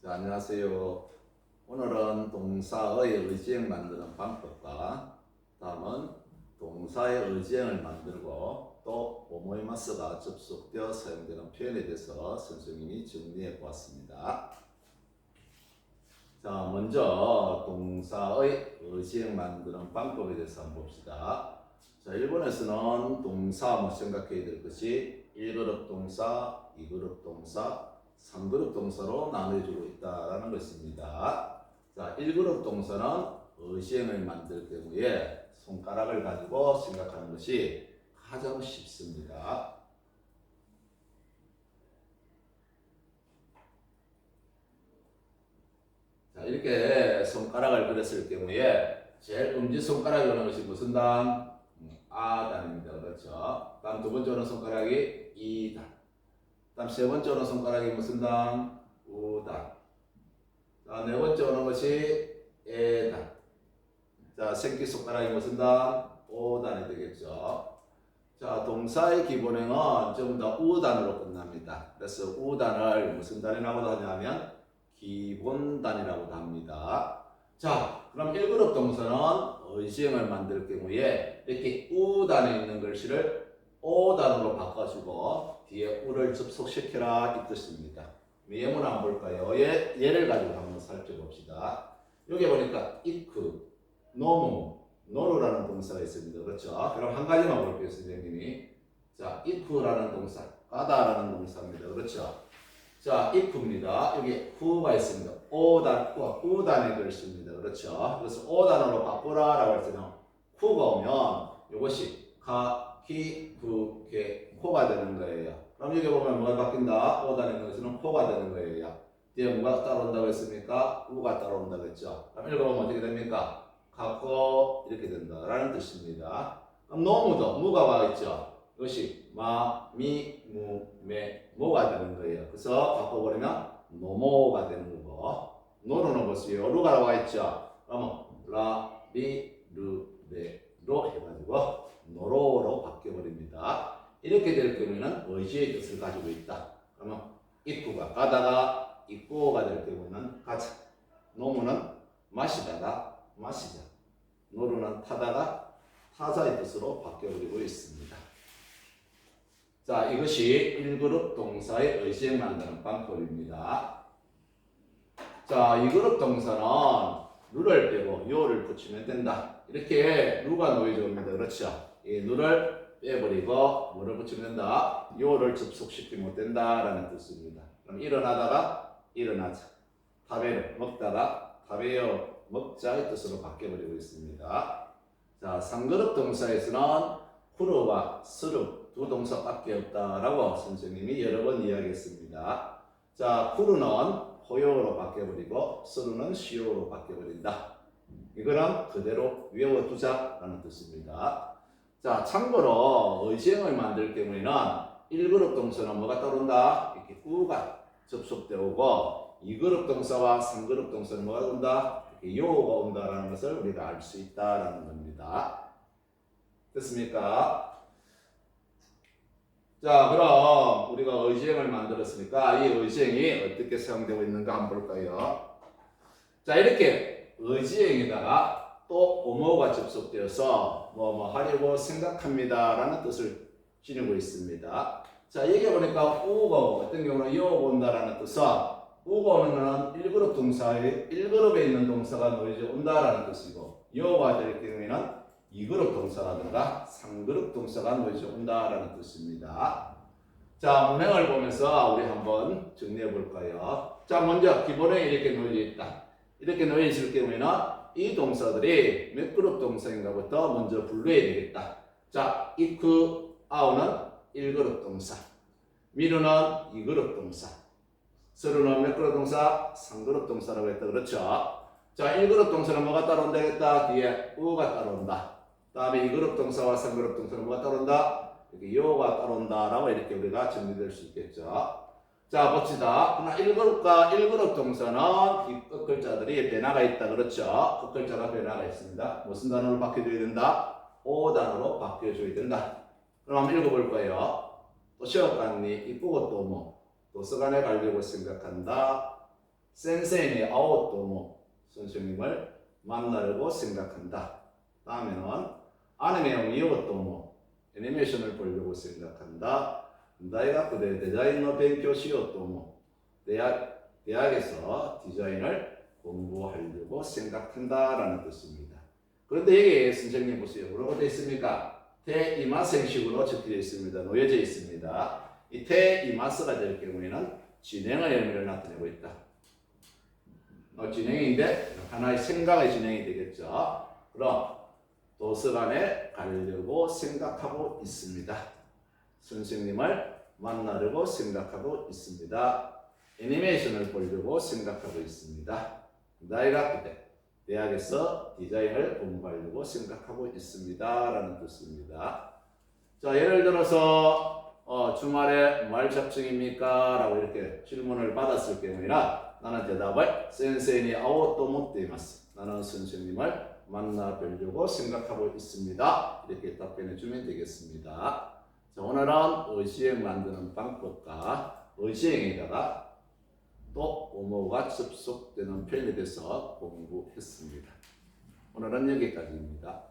자, 안녕하세요. 오늘은 동사의 의지행 만드는 방법과 다음은 동사의 의지행을 만들고 또 오모이마스가 접속되어 사용되는 표현에 대해서 선생님이 정리해 보았습니다. 자, 먼저 동사의 의지행 만드는 방법에 대해서 한번 봅시다. 자, 일본에서는 동사 뭐 생각해야 될 것이 1그룹 동사, 2그룹 동사, 3그룹 동사로 나눠주고 있다라는 것입니다. 자, 1그룹 동사는 의시행을 만들 경우에 손가락을 가지고 생각하는 것이 가장 쉽습니다. 자, 이렇게 손가락을 그렸을 경우에 제일 엄지손가락이 오는 것이 무슨 단? 음, 아단입니다. 그렇죠? 다음 두 번째 오는 손가락이 이단. 다음 세 번째 오는 손가락이 무슨 단? 우단. 자, 네 번째 오는 것이 에단. 자, 새끼 손가락이 무슨 단? 오단이 되겠죠. 자, 동사의 기본형은 전부 다 우단으로 끝납니다. 그래서 우단을 무슨 단이라고 하냐면 기본단이라고 합니다. 자, 그럼 1그룹 동사는 의시형을 만들 경우에 이렇게 우단에 있는 글씨를 오단으로 바꿔주고 뒤에 우를 접속시켜라 이 뜻입니다. 예문 한번 볼까요? 예, 예를 가지고 한번 살펴봅시다. 여기 보니까 이크, 노무, 노루라는 동사가 있습니다. 그렇죠? 그럼 한 가지만 볼게요, 선생님이. 자, 이크라는 동사, 까다라는 동사입니다. 그렇죠? 자, if입니다. 여기 후가 있습니다. 오단, 후가 우단의 글씨입니다. 그렇죠? 그래서 오단으로 바꾸라 라고 할 때는 후가 오면 이것이 가, 기, 구, 개, 코가 되는 거예요. 그럼 여기 보면 뭐가 바뀐다? 오단의 것은 코가 되는 거예요. 뒤에 뭐가 따라온다고 했습니까? 우가 따라온다고 했죠. 그럼 읽어보면 어떻게 됩니까? 갖고 이렇게 된다라는 뜻입니다. 그럼 노무도 무가 와 있죠. 이것이 마, 미, 무, 메, 모가 되는 거예요. 그래서 바꿔버리면 노모가 되는 거고 노로는 보세요. 루가 와 있죠. 그러면 라, 리, 루, 레, 로 해가지고 노로로 바뀌어버립니다. 이렇게 될 경우에는 의지의 뜻을 가지고 있다. 그러면 입구가 가다가 입구가 될 경우에는 가자. 노무는 마시다가 마시자. 노루는 타다가 타자의 뜻으로 바뀌어버리고 있습니다. 자, 이것이 1그룹 동사의 의시행 만드는 방법입니다. 자, 2그룹 동사는 루를 빼고 요를 붙이면 된다. 이렇게 놓여져 옵니다. 그렇죠? 이 루를 빼버리고 뭐를 붙이면 된다? 요를 접속시키면 된다 라는 뜻입니다. 그럼 일어나다가 일어나자. 타베를 먹다가 타베요 먹자의 뜻으로 바뀌어버리고 있습니다. 자, 3그룹 동사에서는 후르와 스루 두 동사밖에 없다라고 선생님이 여러 번 이야기했습니다. 자, 후르는 호요로 바뀌어버리고 스루는 시요로 바뀌어버린다. 이거는 그대로 외워두자라는 뜻입니다. 자, 참고로 의지형을 만들 경우에는 1그룹 동사는 뭐가 따른다? 이렇게 우가 접속되고 2그룹 동사와 3그룹 동사는 뭐가 온다? 이렇게 요가 온다라는 것을 우리가 알 수 있다라는 겁니다. 됐습니까? 자, 그럼 우리가 의지행을 만들었으니까 이 의지행이 어떻게 사용되고 있는가 한번 볼까요? 자, 이렇게 의지행에다가 또 오모가 접속되어서 뭐 뭐 하려고 생각합니다라는 뜻을 지니고 있습니다. 자, 여기 보니까 우가 어떤 경우는 요가 온다라는 뜻은 것은 1그룹 동사의 1그룹에 있는 동사가 놓여져 온다라는 뜻이고 요가 될 경우에는 2그룹 동사라든가 3그룹 동사가 놓여져 온다라는 뜻입니다. 자, 문행을 보면서 우리 한번 정리해 볼까요? 자, 먼저 기본에 이렇게 놓여져 있다. 이렇게 놓여 있을 경우에는 이 동사들이 몇 그룹 동사인가부터 먼저 분류해야 되겠다. 자, 이크 아우는 1그룹 동사. 미루는 2그룹 동사. 서루는 몇 그룹 동사? 3그룹 동사라고 했다. 그렇죠? 자, 1그룹 동사는 뭐가 따라온다 했다? 뒤에 우가 따라온다. 다음에 2그룹 동사와 3그룹 동사는 뭐가 따라온다? 이렇게 요가 따라온다라고 이렇게 우리가 정리될 수 있겠죠. 자, 봅시다. 그러나 1그룹과 1그룹 동사는 이 끝글자들이 변화가 있다. 그렇죠? 끝글자가 변화가 있습니다. 무슨 단어로 바뀌어줘야 된다? O 단어로 바뀌어줘야 된다. 그럼 한번 읽어볼 거예요. 또 시험관니 이쁘고 또 뭐, 도서관에 가려고 생각한다. 센세이니 아오토모 선생님을 만나려고 생각한다. 다음에는 아니메 이오토모 애니메이션을 보려고 생각한다. 나이가 그대 디자인의 勉強しようと思う 대학 대학에서 디자인을 공부하려고 생각한다라는 뜻입니다. 그런데 여기 선생님 보세요. 뭐라고 되어 있습니까? 대이마생식으로 적혀져 있습니다. 놓여져 있습니다. 이 대이마스가 될 경우에는 진행의 의미를 나타내고 있다. 어, 진행인데 하나의 생각의 진행이 되겠죠. 그럼 도서관에 가려고 생각하고 있습니다. 선생님을 만나려고 생각하고 있습니다. 애니메이션을 보려고 생각하고 있습니다. 나이가 그때 대학에서 디자인을 공부하려고 생각하고 있습니다. 라는 뜻입니다. 자, 예를 들어서 어, 주말에 말 작정입니까? 라고 이렇게 질문을 받았을 경우에나 나는 대답을 센세이니 아오 또 못되마스 나는 선생님을 만나 뵈려고 생각하고 있습니다. 이렇게 답변해 주면 되겠습니다. 자, 오늘은 의시행 만드는 방법과 의시행에다가 또 오모가 접속되는 표현에 대해서 공부했습니다. 오늘은 여기까지입니다.